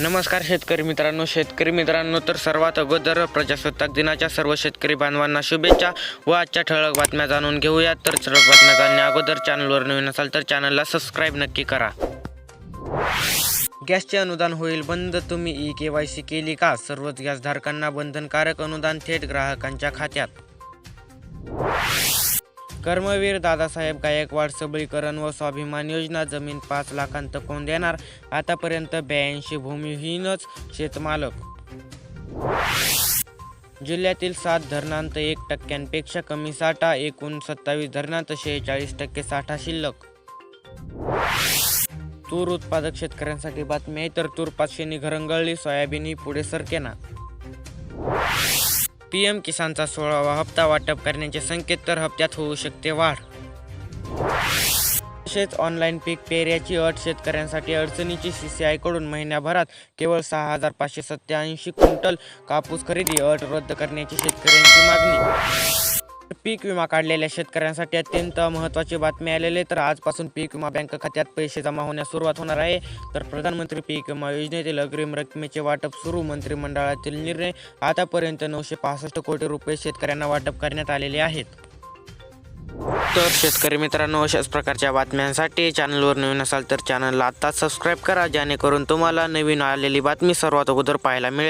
नमस्कार शेतकरी मित्रांनो शेतकरी मित्रांनो तर सर्वात अगोदर प्रजासत्ताक दिनाच्या सर्व शेतकरी बांधवांना शुभेच्छा व आजच्या ठळक बातम्या जाणून घेऊया. तर ठळक बातम्या जाणण्या अगोदर चॅनलवर नवीन असाल तर चॅनलला सबस्क्राईब नक्की करा. गॅसचे अनुदान होईल बंद तुम्ही ई के वाय सी केली का? सर्वच गॅसधारकांना बंधनकारक अनुदान थेट ग्राहकांच्या खात्यात. कर्मवीर दादासाहेब गायकवाड सबळीकरण व स्वाभिमान योजना जमीन पाच लाखांत कोण देणार? आतापर्यंत ब्याऐंशी भूमिहीनच शेतमालक. जिल्ह्यातील सात धरणांत एक टक्क्यांपेक्षा कमी साठा एकूण सत्तावीस धरणांत शेहेचाळीस टक्के साठा शिल्लक. तूर उत्पादक शेतकऱ्यांसाठी बातमी आहे तर तूर पाचशेनी घरंगळली सोयाबीनही पुढे सरकेना. पीएम किसानचा सोळावा हप्ता वाटप करण्याचे संकेत तर हप्त्यात होऊ शकते वाढ. तसेच ऑनलाईन पीक पेऱ्याची अट शेतकऱ्यांसाठी अडचणीची सी सी आयकडून महिन्याभरात केवळ सहा हजार पाचशे सत्याऐंशी क्विंटल कापूस खरेदी अट रद्द करण्याची शेतकऱ्यांची मागणी. पीक विमा काढलेल्या शेतकऱ्यांसाठी अत्यंत महत्त्वाची बातमी आलेली तर आजपासून पीक विमा बँक खात्यात पैसे जमा होण्यास सुरुवात होणार आहे. तर प्रधानमंत्री पीक विमा योजनेतील अग्रिम रकमेचे वाटप सुरू. मंत्रिमंडळातील निर्णय आतापर्यंत नऊशे पासष्ट कोटी रुपये शेतकऱ्यांना वाटप करण्यात आलेले आहेत. तर शेतकरी मित्रांनो अशाच प्रकारच्या बातम्यांसाठी चॅनलवर नवीन असाल तर चॅनलला आत्ताच सबस्क्राईब करा. जेणेकरून तुम्हाला नवीन आलेली बातमी सर्वात अगोदर पाहायला मिळेल.